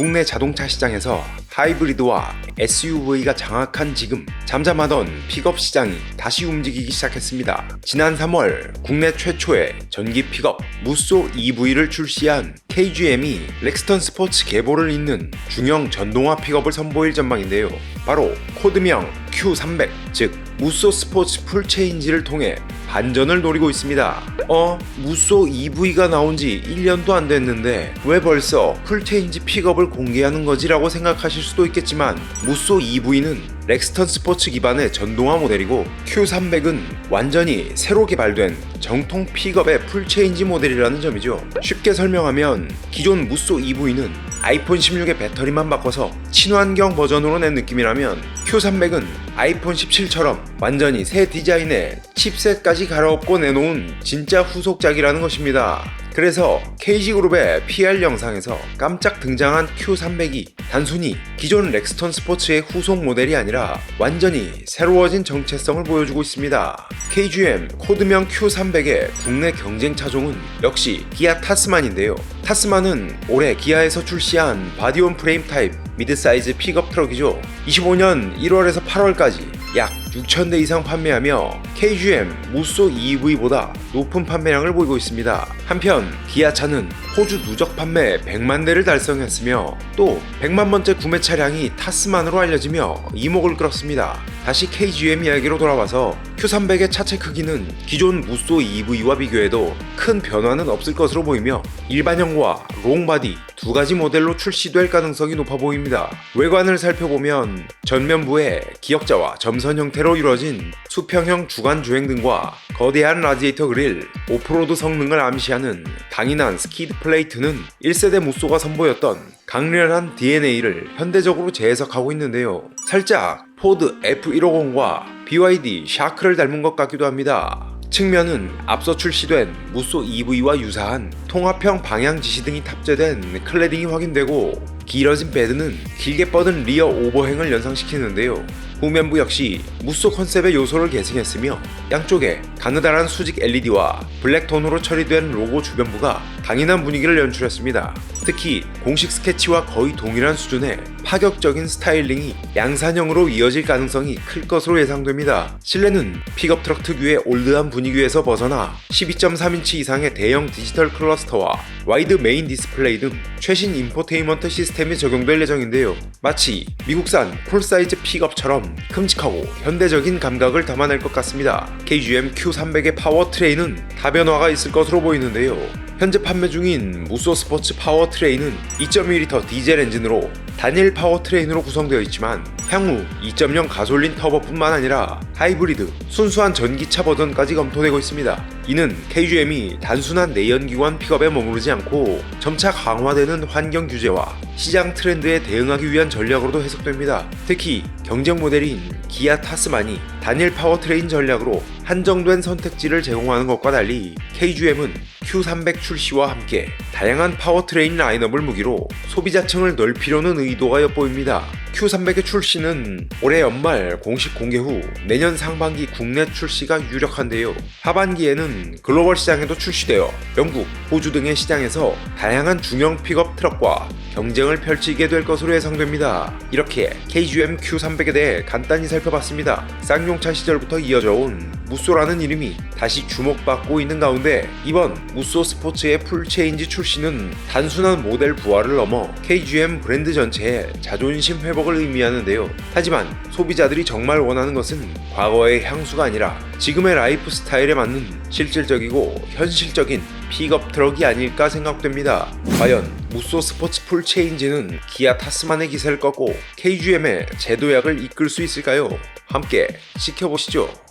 국내 자동차 시장에서 하이브리드와 SUV가 장악한 지금 잠잠하던 픽업 시장이 다시 움직이기 시작했습니다. 지난 3월 국내 최초의 전기 픽업 무쏘 EV를 출시한 KGM이 렉스턴 스포츠 계보를 잇는 중형 전동화 픽업을 선보일 전망인데요. 바로 코드명 Q300, 즉 무쏘 스포츠 풀체인지를 통해 반전을 노리고 있습니다. 어? 무쏘 EV가 나온 지 1년도 안 됐는데 왜 벌써 풀체인지 픽업을 공개하는 거지 라고 생각하실 수도 있겠지만 무쏘 EV는 렉스턴 스포츠 기반의 전동화 모델이고 Q300은 완전히 새로 개발된 정통 픽업의 풀체인지 모델이라는 점이죠. 쉽게 설명하면 기존 무쏘 EV는 아이폰 16의 배터리만 바꿔서 친환경 버전으로 낸 느낌이라면 Q300은 아이폰 17처럼 완전히 새 디자인에 칩셋까지 갈아엎고 내놓은 진짜 후속작이라는 것입니다. 그래서 KG그룹의 PR 영상에서 깜짝 등장한 Q300이 단순히 기존 렉스턴 스포츠의 후속 모델이 아니라 완전히 새로워진 정체성을 보여주고 있습니다. KGM 코드명 Q300의 국내 경쟁 차종은 역시 기아 타스만인데요. 타스만은 올해 기아에서 출시한 바디온 프레임 타입 미드사이즈 픽업 트럭이죠. 25년 1월에서 8월까지 약 6,000대 이상 판매하며 KGM 무쏘 EV보다 높은 판매량을 보이고 있습니다. 한편 기아차는 호주 누적 판매 100만 대를 달성했으며 또 100만 번째 구매 차량이 타스만으로 알려지며 이목을 끌었습니다. 다시 KGM 이야기로 돌아와서 Q300의 차체 크기는 기존 무쏘 EV와 비교해도 큰 변화는 없을 것으로 보이며 일반형과 롱바디 두 가지 모델로 출시될 가능성이 높아 보입니다. 외관을 살펴보면 전면부에 기역자와 점선 형태 로 이루어진 수평형 주간 주행 등과 거대한 라디에이터 그릴, 오프로드 성능을 암시하는 강인한 스키드 플레이트는 1세대 무쏘가 선보였던 강렬한 DNA를 현대적으로 재해석하고 있는데요. 살짝 포드 F150과 BYD 샤크를 닮은 것 같기도 합니다. 측면은 앞서 출시된 무쏘 EV와 유사한 통합형 방향 지시 등이 탑재된 클래딩이 확인되고 길어진 베드는 길게 뻗은 리어 오버행을 연상시키는데요. 후면부 역시 무쏘 컨셉의 요소를 계승했으며 양쪽에 가느다란 수직 LED와 블랙톤으로 처리된 로고 주변부가 강인한 분위기를 연출했습니다. 특히 공식 스케치와 거의 동일한 수준의 파격적인 스타일링이 양산형으로 이어질 가능성이 클 것으로 예상됩니다. 실내는 픽업 트럭 특유의 올드한 분위기에서 벗어나 12.3인치 이상의 대형 디지털 클러스터와 와이드 메인 디스플레이 등 최신 인포테인먼트 시스템이 적용될 예정인데요. 마치 미국산 폴사이즈 픽업처럼 큼직하고 현대적인 감각을 담아낼 것 같습니다. KGM Q300의 파워트레인은 다변화가 있을 것으로 보이는데요. 현재 판매 중인 무쏘 스포츠 파워트레인은 2.2L 디젤 엔진으로 단일 파워트레인으로 구성되어 있지만 향후 2.0 가솔린 터보뿐만 아니라 하이브리드, 순수한 전기차 버전까지 검토되고 있습니다. 이는 KGM이 단순한 내연기관 픽업에 머무르지 않고 점차 강화되는 환경 규제와 시장 트렌드에 대응하기 위한 전략으로도 해석됩니다. 특히 경쟁 모델인 기아 타스만이 단일 파워트레인 전략으로 한정된 선택지를 제공하는 것과 달리 KGM은 Q300 출시와 함께 다양한 파워트레인 라인업을 무기로 소비자층을 넓히려는 의도가 엿보입니다. Q300의 출시는 올해 연말 공식 공개 후 내년 상반기 국내 출시가 유력한데요. 하반기에는 글로벌 시장에도 출시되어 영국, 호주 등의 시장에서 다양한 중형 픽업 트럭과 경쟁을 펼치게 될 것으로 예상됩니다. 이렇게 KGM Q300에 대해 간단히 살펴봤습니다. 쌍용차 시절부터 이어져 온 무쏘라는 이름이 다시 주목받고 있는 가운데 이번 무쏘 스포츠의 풀체인지 출시는 단순한 모델 부활을 넘어 KGM 브랜드 전체의 자존심 회복을 의미하는데요. 하지만 소비자들이 정말 원하는 것은 과거의 향수가 아니라 지금의 라이프 스타일에 맞는 실질적이고 현실적인 픽업 트럭이 아닐까 생각됩니다. 과연 무쏘 스포츠 풀 체인지는 기아 타스만의 기세를 꺾고 KGM의 제도약을 이끌 수 있을까요? 함께 지켜보시죠.